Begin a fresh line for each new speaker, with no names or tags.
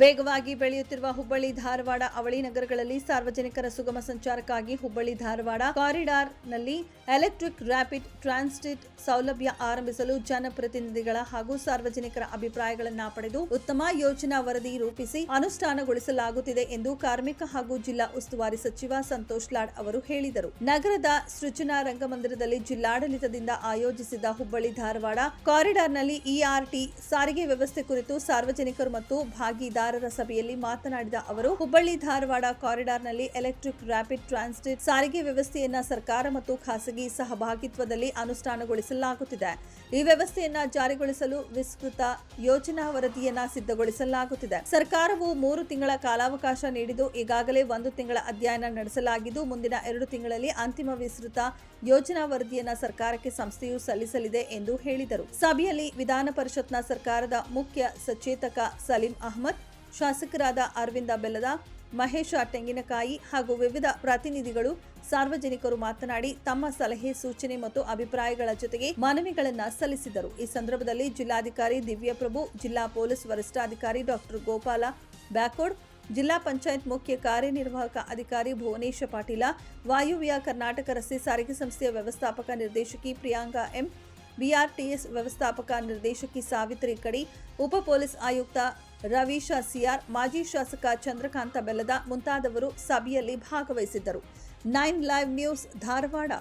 ವೇಗವಾಗಿ ಬೆಳೆಯುತ್ತಿರುವ ಹುಬ್ಬಳ್ಳಿ ಧಾರವಾಡ ಅವಳಿ ನಗರಗಳಲ್ಲಿ ಸಾರ್ವಜನಿಕರ ಸುಗಮ ಸಂಚಾರಕ್ಕಾಗಿ ಹುಬ್ಬಳ್ಳಿ ಧಾರವಾಡ ಕಾರಿಡಾರ್ನಲ್ಲಿ ಎಲೆಕ್ಟ್ರಿಕ್ ರ್ಯಾಪಿಡ್ ಟ್ರಾನ್ಸಿಟ್ ಸೌಲಭ್ಯ ಆರಂಭಿಸಲು ಜನಪ್ರತಿನಿಧಿಗಳ ಹಾಗೂ ಸಾರ್ವಜನಿಕರ ಅಭಿಪ್ರಾಯಗಳನ್ನು ಪಡೆದು ಉತ್ತಮ ಯೋಜನಾ ವರದಿ ರೂಪಿಸಿ ಅನುಷ್ಠಾನಗೊಳಿಸಲಾಗುತ್ತಿದೆ ಎಂದು ಕಾರ್ಮಿಕ ಹಾಗೂ ಜಿಲ್ಲಾ ಉಸ್ತುವಾರಿ ಸಚಿವ ಸಂತೋಷ್ ಲಾಡ್ ಅವರು ಹೇಳಿದರು. ನಗರದ ಸೃಜನಾ ರಂಗಮಂದಿರದಲ್ಲಿ ಜಿಲ್ಲಾಡಳಿತದಿಂದ ಆಯೋಜಿಸಿದ ಹುಬ್ಬಳ್ಳಿ ಧಾರವಾಡ ಕಾರಿಡಾರ್ನಲ್ಲಿ ಇಆರ್ಟಿ ಸಾರಿಗೆ ವ್ಯವಸ್ಥೆ ಕುರಿತು ಸಾರ್ವಜನಿಕರು ಮತ್ತು ಭಾಗಿದಾರರ ಸಭೆಯಲ್ಲಿ ಮಾತನಾಡಿದ ಅವರು, ಹುಬ್ಬಳ್ಳಿ ಧಾರವಾಡ ಕಾರಿಡಾರ್ನಲ್ಲಿ ಎಲೆಕ್ಟ್ರಿಕ್ ರ್ಯಾಪಿಡ್ ಟ್ರಾನ್ಸಿಟ್ ಸಾರಿಗೆ ವ್ಯವಸ್ಥೆಯನ್ನ ಸರ್ಕಾರ ಮತ್ತು ಖಾಸಗಿ ಸಹಭಾಗಿತ್ವದಲ್ಲಿ ಅನುಷ್ಠಾನಗೊಳಿಸಲಾಗುತ್ತಿದೆ. ಈ ವ್ಯವಸ್ಥೆಯನ್ನ ಜಾರಿಗೊಳಿಸಲು ವಿಸ್ತೃತ ಯೋಜನಾ ವರದಿಯನ್ನ ಸಿದ್ಧಗೊಳಿಸಲಾಗುತ್ತಿದೆ. ಸರ್ಕಾರವು ಮೂರು ತಿಂಗಳ ಕಾಲಾವಕಾಶ ನೀಡಿದ್ದು, ಈಗಾಗಲೇ ಒಂದು ತಿಂಗಳ ಅಧ್ಯಯನ ನಡೆಸಲಾಗಿದ್ದು, ಮುಂದಿನ ಎರಡು ತಿಂಗಳಲ್ಲಿ ಅಂತಿಮ ವಿಸ್ತೃತ ಯೋಜನಾ ವರದಿಯನ್ನ ಸರ್ಕಾರಕ್ಕೆ ಸಂಸ್ಥೆಯು ಸಲ್ಲಿಸಲಿದೆ ಎಂದು ಹೇಳಿದರು. ಸಭೆಯಲ್ಲಿ ವಿಧಾನ ಪರಿಷತ್ನ ಸರ್ಕಾರದ ಮುಖ್ಯ ಸಚೇತಕ ಸಲೀಂ ಅಹಮದ್ ಶಾಸಕರಾದ ಅರವಿಂದ ಬೆಲ್ಲದ, ಮಹೇಶ ತೆಂಗಿನಕಾಯಿ ಹಾಗೂ ವಿವಿಧ ಪ್ರತಿನಿಧಿಗಳು, ಸಾರ್ವಜನಿಕರು ಮಾತನಾಡಿ ತಮ್ಮ ಸಲಹೆ, ಸೂಚನೆ ಮತ್ತು ಅಭಿಪ್ರಾಯಗಳ ಜೊತೆಗೆ ಮನವಿಗಳನ್ನ ಸಲ್ಲಿಸಿದರು. ಈ ಸಂದರ್ಭದಲ್ಲಿ ಜಿಲ್ಲಾಧಿಕಾರಿ ದಿವ್ಯಪ್ರಭು, ಜಿಲ್ಲಾ ಪೊಲೀಸ್ ವರಿಷ್ಠಾಧಿಕಾರಿ ಡಾಕ್ಟರ್ ಗೋಪಾಲ ಬ್ಯಾಕೋಡ್, ಜಿಲ್ಲಾ ಪಂಚಾಯತ್ ಮುಖ್ಯ ಕಾರ್ಯನಿರ್ವಾಹಕ ಅಧಿಕಾರಿ ಭುವನೇಶ ಪಾಟೀಲ, ವಾಯುವ್ಯ ಕರ್ನಾಟಕ ರಸ್ತೆ ಸಾರಿಗೆ ಸಂಸ್ಥೆಯ ವ್ಯವಸ್ಥಾಪಕ ನಿರ್ದೇಶಕಿ ಪ್ರಿಯಾಂಕಾ ಎಂ ಬಿಆರ್ಟಿಎಸ್ ವ್ಯವಸ್ಥಾಪಕ ನಿರ್ದೇಶಕಿ ಸಾವಿತ್ರಿ ಕಡಿ, ಉಪ ಪೊಲೀಸ್ ಆಯುಕ್ತ ರವೀಶ ಸಿಆರ್, ಮಾಜಿ ಶಾಸಕ ಚಂದ್ರಕಾಂತ ಬೆಲ್ಲದ ಮುಂತಾದವರು ಸಭೆಯಲ್ಲಿ ಭಾಗವಹಿಸಿದ್ದರು. Nine live news Dharwad.